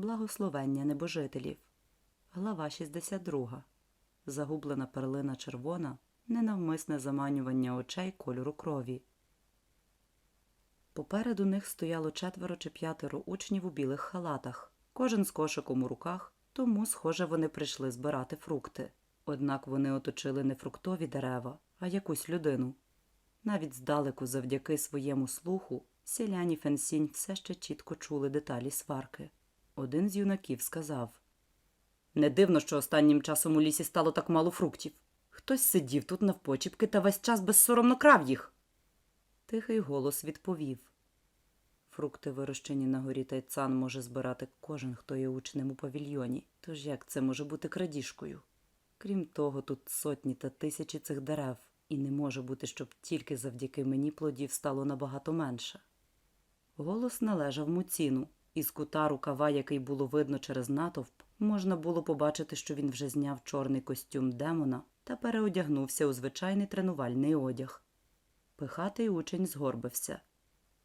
Благословення небожителів. Глава 62. Загублена перлина червона, ненавмисне заманювання очей кольору крові. Попереду них стояло четверо чи п'ятеро учнів у білих халатах, кожен з кошиком у руках, тому, схоже, вони прийшли збирати фрукти. Однак вони оточили не фруктові дерева, а якусь людину. Навіть здалеку, завдяки своєму слуху, селяні Фенсінь все ще чітко чули деталі сварки. Один з юнаків сказав Не дивно, що останнім часом у лісі стало так мало фруктів. Хтось сидів тут навпочіпки та весь час безсоромно крав їх. Тихий голос відповів Фрукти, вирощені на горі Тайцан, може збирати кожен, хто є учнем у павільйоні. Тож як це може бути крадіжкою? Крім того, тут сотні та тисячі цих дерев, і не може бути, щоб тільки завдяки мені плодів стало набагато менше. Голос належав Муціну. Із кута рукава, який було видно через натовп, можна було побачити, що він вже зняв чорний костюм демона та переодягнувся у звичайний тренувальний одяг. Пихатий учень згорбився.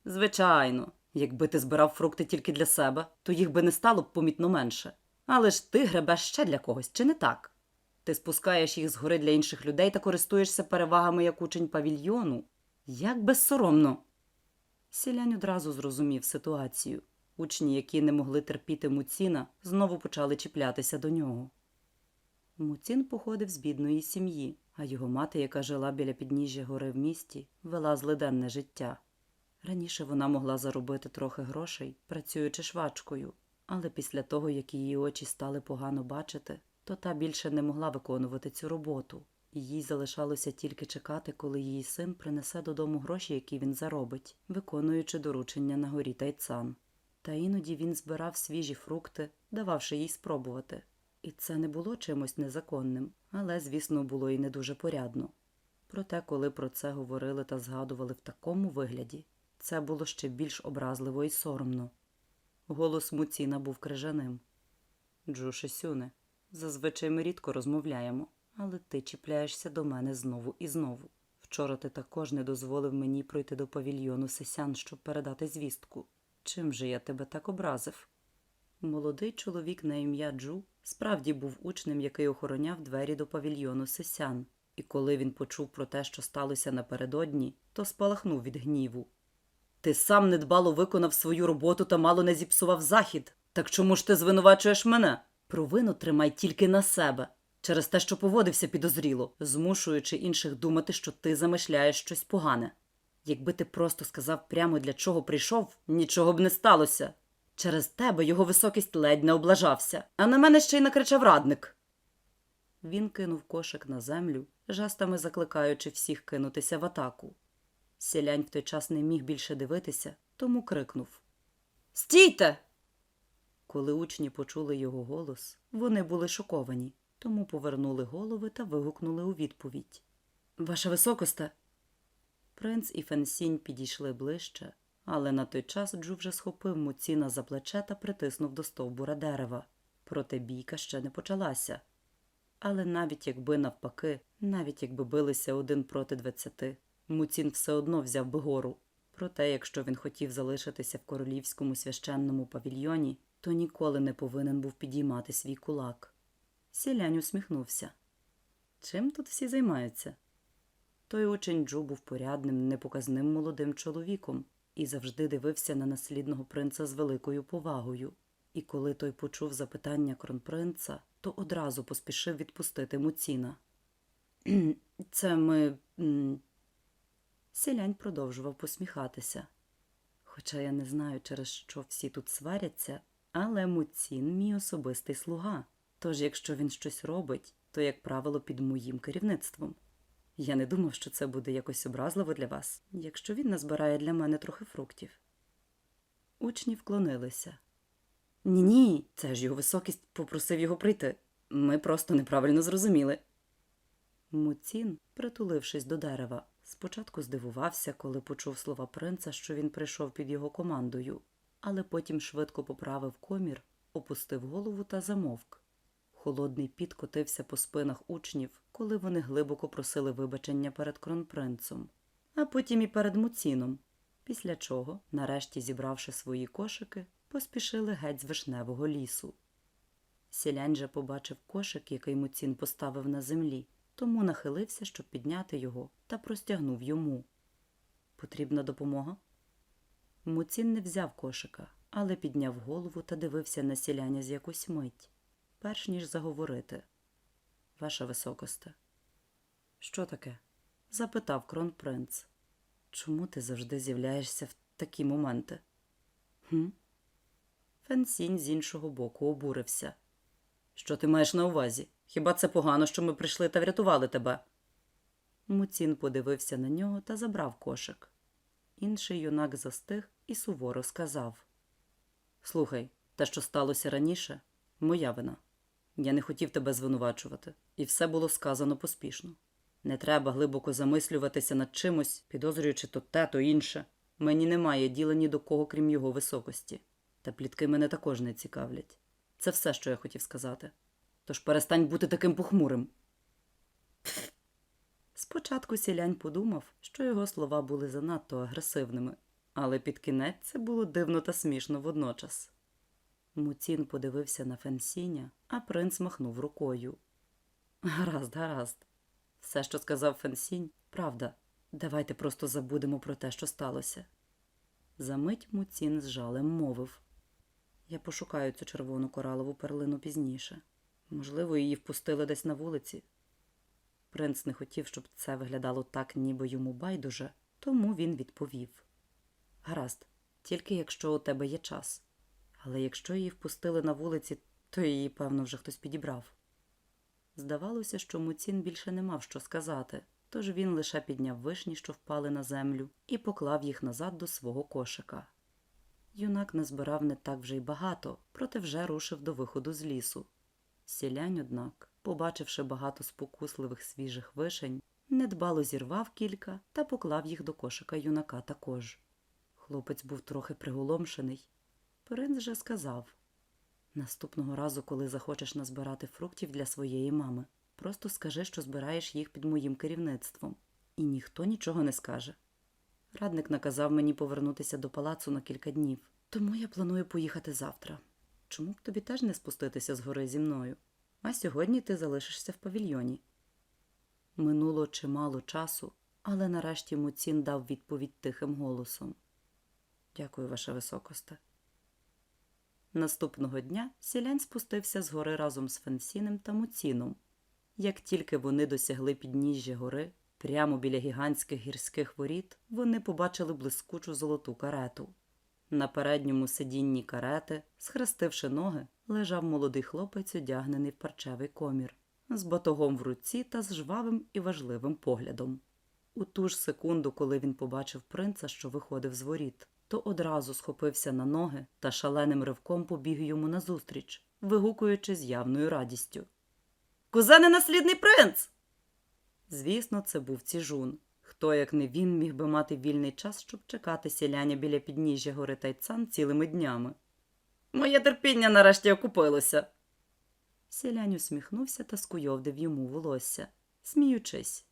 Звичайно, якби ти збирав фрукти тільки для себе, то їх би не стало б помітно менше. Але ж ти гребеш ще для когось, чи не так? Ти спускаєш їх згори для інших людей та користуєшся перевагами як учень павільйону. Як безсоромно. Сілянь одразу зрозумів ситуацію. Учні, які не могли терпіти Муціна, знову почали чіплятися до нього. Муцін походив з бідної сім'ї, а його мати, яка жила біля підніжжя гори в місті, вела злиденне життя. Раніше вона могла заробити трохи грошей, працюючи швачкою, але після того, як її очі стали погано бачити, то та більше не могла виконувати цю роботу, і їй залишалося тільки чекати, коли її син принесе додому гроші, які він заробить, виконуючи доручення на горі Тайцан. Та іноді він збирав свіжі фрукти, дававши їй спробувати. І це не було чимось незаконним, але, звісно, було і не дуже порядно. Проте, коли про це говорили та згадували в такому вигляді, це було ще більш образливо і соромно. Голос Муціна був крижаним. Джуше Сюне, зазвичай ми рідко розмовляємо, але ти чіпляєшся до мене знову і знову. Вчора ти також не дозволив мені пройти до павільйону Сесян, щоб передати звістку. Чим же я тебе так образив? Молодий чоловік на ім'я Джу справді був учнем, який охороняв двері до павільйону Сесян, і коли він почув про те, що сталося напередодні, то спалахнув від гніву. Ти сам недбало виконав свою роботу та мало не зіпсував захід. Так чому ж ти звинувачуєш мене? Провину тримай тільки на себе, через те, що поводився підозріло, змушуючи інших думати, що ти замишляєш щось погане. Якби ти просто сказав прямо для чого прийшов, нічого б не сталося. Через тебе його високість ледь не облажався, а на мене ще й накричав радник. Він кинув кошик на землю, жестами закликаючи всіх кинутися в атаку. Селянь в той час не міг більше дивитися, тому крикнув Стійте! Коли учні почули його голос, вони були шоковані, тому повернули голови та вигукнули у відповідь Ваша високосте. Принц і Фенсінь підійшли ближче, але на той час Джу вже схопив Муціна за плече та притиснув до стовбура дерева. Проте бійка ще не почалася. Але навіть якби навпаки, навіть якби билися один проти двадцяти, Муцін все одно взяв би гору. Проте, якщо він хотів залишитися в королівському священному павільйоні, то ніколи не повинен був підіймати свій кулак. Сілянь усміхнувся. Чим тут всі займаються? Той учень Джу був порядним, непоказним молодим чоловіком і завжди дивився на наслідного принца з великою повагою. І коли той почув запитання кронпринца, то одразу поспішив відпустити Муціна. Це ми. м...» Селянь продовжував посміхатися. Хоча я не знаю, через що всі тут сваряться, але Муцін мій особистий слуга. Тож, якщо він щось робить, то, як правило, під моїм керівництвом. Я не думав, що це буде якось образливо для вас, якщо він назбирає для мене трохи фруктів. Учні вклонилися. Ні, ні, це ж його високість попросив його прийти. Ми просто неправильно зрозуміли. Муцін, притулившись до дерева, спочатку здивувався, коли почув слова принца, що він прийшов під його командою, але потім швидко поправив комір, опустив голову та замовк. Холодний піт котився по спинах учнів, коли вони глибоко просили вибачення перед кронпринцем, а потім і перед Муціном. Після чого, нарешті зібравши свої кошики, поспішили геть з вишневого лісу. Сілянь же побачив кошик, який Муцін поставив на землі, тому нахилився, щоб підняти його, та простягнув йому. Потрібна допомога? Муцін не взяв кошика, але підняв голову та дивився на сіляня з якусь мить, перш ніж заговорити. Ваша високосте. Що таке? запитав кронпринц. Чому ти завжди з'являєшся в такі моменти? Хм? Фенсінь з іншого боку обурився. Що ти маєш на увазі? Хіба це погано, що ми прийшли та врятували тебе? Муцін подивився на нього та забрав кошик. Інший юнак застиг і суворо сказав: Слухай, те, що сталося раніше, моя вина. Я не хотів тебе звинувачувати, і все було сказано поспішно. Не треба глибоко замислюватися над чимось, підозрюючи то те, то інше. Мені немає діла ні до кого, крім його високості. Та плітки мене також не цікавлять. Це все, що я хотів сказати. Тож перестань бути таким похмурим. Спочатку сілянь подумав, що його слова були занадто агресивними, але під кінець це було дивно та смішно водночас. Муцін подивився на Фенсіня, а принц махнув рукою. Гаразд, гаразд. Все, що сказав Фенсінь, правда. Давайте просто забудемо про те, що сталося. Замить Муцін з жалем мовив. Я пошукаю цю червону коралову перлину пізніше. Можливо, її впустили десь на вулиці. Принц не хотів, щоб це виглядало так, ніби йому байдуже, тому він відповів: Гаразд, тільки якщо у тебе є час. Але якщо її впустили на вулиці, то її, певно, вже хтось підібрав. Здавалося, що Муцін більше не мав що сказати, тож він лише підняв вишні, що впали на землю, і поклав їх назад до свого кошика. Юнак назбирав не так вже й багато, проте вже рушив до виходу з лісу. Сілянь, однак, побачивши багато спокусливих свіжих вишень, недбало зірвав кілька та поклав їх до кошика юнака також. Хлопець був трохи приголомшений. Принц же сказав Наступного разу, коли захочеш назбирати фруктів для своєї мами, просто скажи, що збираєш їх під моїм керівництвом, і ніхто нічого не скаже. Радник наказав мені повернутися до палацу на кілька днів, тому я планую поїхати завтра. Чому б тобі теж не спуститися з гори зі мною? А сьогодні ти залишишся в павільйоні. Минуло чимало часу, але нарешті Муцін дав відповідь тихим голосом. Дякую, ваша високосте. Наступного дня сілянь спустився з гори разом з Фенсінем та Муціном. Як тільки вони досягли підніжжя гори, прямо біля гігантських гірських воріт, вони побачили блискучу золоту карету. На передньому сидінні карети, схрестивши ноги, лежав молодий хлопець, одягнений в парчевий комір, з батогом в руці та з жвавим і важливим поглядом. У ту ж секунду, коли він побачив принца, що виходив з воріт, то одразу схопився на ноги та шаленим ривком побіг йому назустріч, вигукуючи з явною радістю. Кузене наслідний принц. Звісно, це був ціжун. Хто, як не він, міг би мати вільний час, щоб чекати сіляня біля підніжжя гори Тайцан цілими днями. Моє терпіння нарешті окупилося. Сілянь усміхнувся та скуйовдив йому волосся, сміючись.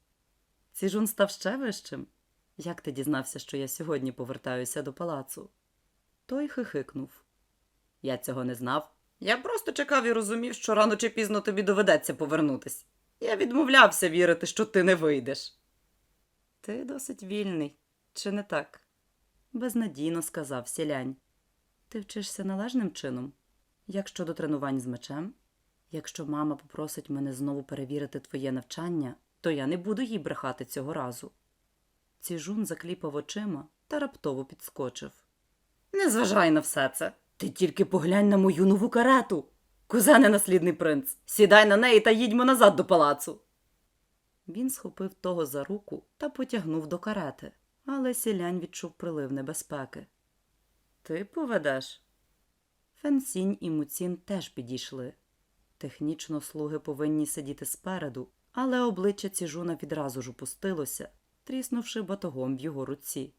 Ціжун став ще вищим. Як ти дізнався, що я сьогодні повертаюся до палацу? Той хихикнув. Я цього не знав. Я просто чекав і розумів, що рано чи пізно тобі доведеться повернутись. Я відмовлявся вірити, що ти не вийдеш. Ти досить вільний, чи не так? безнадійно сказав сілянь. Ти вчишся належним чином? Як щодо тренувань з мечем? Якщо мама попросить мене знову перевірити твоє навчання, то я не буду їй брехати цього разу. Ціжун закліпав очима та раптово підскочив. Не зважай на все це. Ти тільки поглянь на мою нову карету. Кузене наслідний принц, сідай на неї та їдьмо назад до палацу. Він схопив того за руку та потягнув до карети, але сілянь відчув прилив небезпеки. Ти поведеш? Фенсінь і Муцін теж підійшли. Технічно слуги повинні сидіти спереду, але обличчя ціжуна відразу ж опустилося, тріснувши батогом в його руці.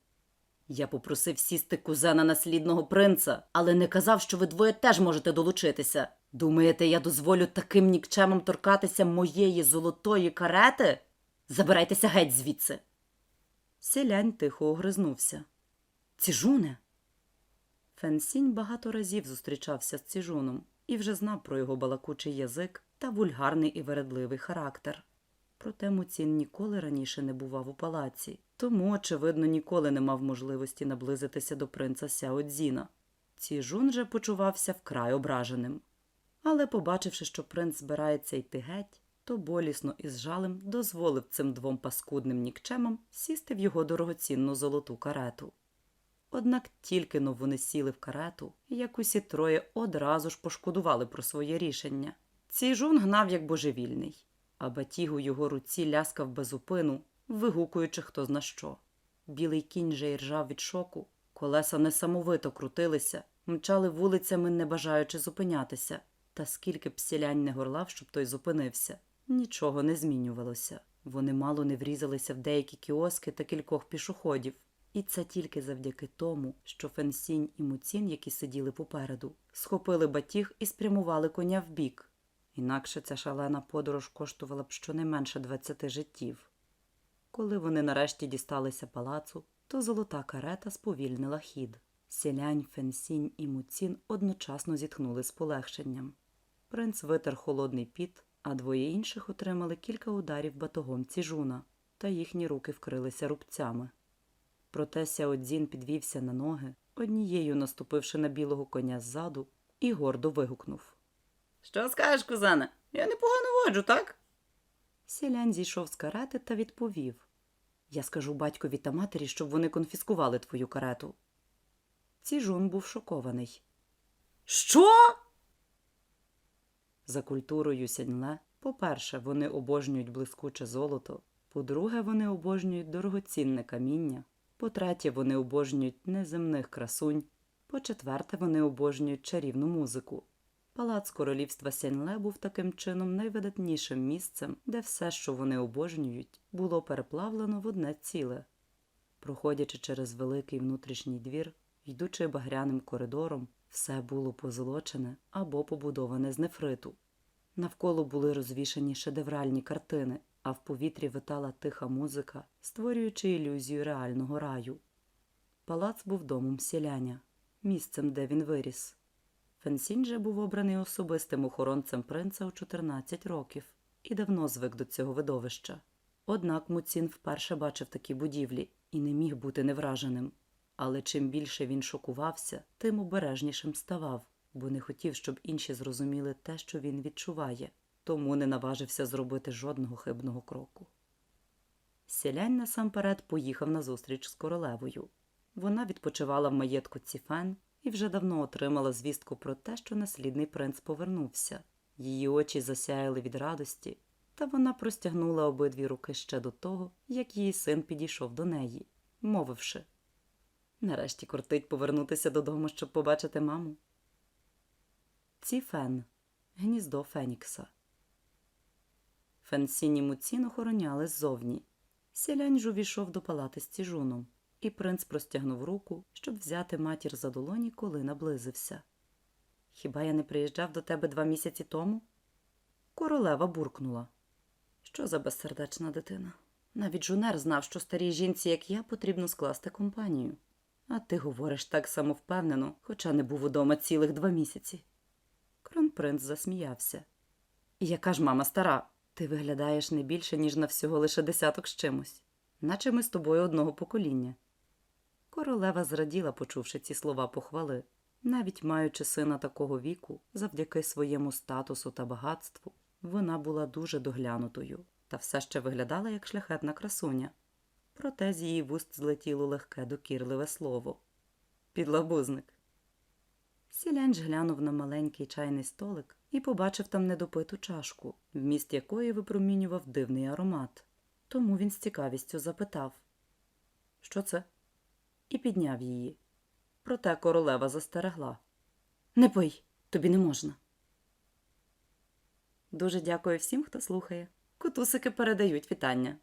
Я попросив сісти кузена наслідного принца, але не казав, що ви двоє теж можете долучитися. Думаєте, я дозволю таким нікчемам торкатися моєї золотої карети? Забирайтеся геть звідси. Селянь тихо огризнувся. Ціжуне. Фенсінь багато разів зустрічався з Ціжуном і вже знав про його балакучий язик та вульгарний і вередливий характер. Проте Муцін ніколи раніше не бував у палаці, тому, очевидно, ніколи не мав можливості наблизитися до принца Сяодзіна. Ціжун же почувався вкрай ображеним. Але, побачивши, що принц збирається йти геть, то болісно і з жалем дозволив цим двом паскудним нікчемам сісти в його дорогоцінну золоту карету. Однак тільки но вони сіли в карету, як усі троє одразу ж пошкодували про своє рішення. Ціжун гнав як божевільний, а батіг у його руці ляскав без упину, вигукуючи хто зна що. Білий кінь же й ржав від шоку, колеса несамовито крутилися, мчали вулицями, не бажаючи зупинятися. Та скільки б сілянь не горлав, щоб той зупинився, нічого не змінювалося. Вони мало не врізалися в деякі кіоски та кількох пішоходів. І це тільки завдяки тому, що Фенсінь і Муцін, які сиділи попереду, схопили батіг і спрямували коня вбік. Інакше ця шалена подорож коштувала б щонайменше 20 життів. Коли вони нарешті дісталися палацу, то золота карета сповільнила хід. Сілянь, Фенсінь і Муцін одночасно зітхнули з полегшенням. Принц витер холодний піт, а двоє інших отримали кілька ударів батогом ціжуна, та їхні руки вкрилися рубцями. Проте Сяодзін підвівся на ноги, однією наступивши на білого коня ззаду, і гордо вигукнув. Що скажеш, кузане? Я непогано воджу, так? Сілянь зійшов з карети та відповів Я скажу батькові та матері, щоб вони конфіскували твою карету. Ціжун був шокований. Що? За культурою сяньле, по-перше, вони обожнюють блискуче золото, по-друге, вони обожнюють дорогоцінне каміння, по-третє, вони обожнюють неземних красунь, по-четверте, вони обожнюють чарівну музику. Палац королівства Сяньле був таким чином найвидатнішим місцем, де все, що вони обожнюють, було переплавлено в одне ціле. Проходячи через великий внутрішній двір, йдучи багряним коридором, все було позолочене або побудоване з нефриту. Навколо були розвішані шедевральні картини, а в повітрі витала тиха музика, створюючи ілюзію реального раю. Палац був домом сіляня, місцем, де він виріс. Фенсінь же був обраний особистим охоронцем принца у 14 років і давно звик до цього видовища. Однак Муцін вперше бачив такі будівлі і не міг бути невраженим. Але чим більше він шокувався, тим обережнішим ставав, бо не хотів, щоб інші зрозуміли те, що він відчуває, тому не наважився зробити жодного хибного кроку. Сілянь насамперед поїхав на зустріч з королевою. Вона відпочивала в маєтку Ціфен і вже давно отримала звістку про те, що наслідний принц повернувся. Її очі засяяли від радості, та вона простягнула обидві руки ще до того, як її син підійшов до неї, мовивши Нарешті кортить повернутися додому, щоб побачити маму. Ціфен гніздо Фенікса. Фенсіні Муцін охороняли ззовні. Сілянь увійшов до палати з ціжуном, і принц простягнув руку, щоб взяти матір за долоні, коли наблизився. Хіба я не приїжджав до тебе два місяці тому? Королева буркнула. Що за безсердечна дитина? Навіть жунер знав, що старій жінці, як я, потрібно скласти компанію. А ти говориш так самовпевнено, хоча не був удома цілих два місяці. Кронпринц засміявся. Яка ж мама стара? Ти виглядаєш не більше, ніж на всього лише десяток з чимось, наче ми з тобою одного покоління. Королева зраділа, почувши ці слова похвали. Навіть маючи сина такого віку, завдяки своєму статусу та багатству, вона була дуже доглянутою та все ще виглядала як шляхетна красуня. Проте з її вуст злетіло легке докірливе слово підлабузник. Сілянч глянув на маленький чайний столик і побачив там недопиту чашку, вміст якої випромінював дивний аромат. Тому він з цікавістю запитав Що це? І підняв її. Проте королева застерегла Не пий, тобі не можна. Дуже дякую всім, хто слухає. Котусики передають вітання.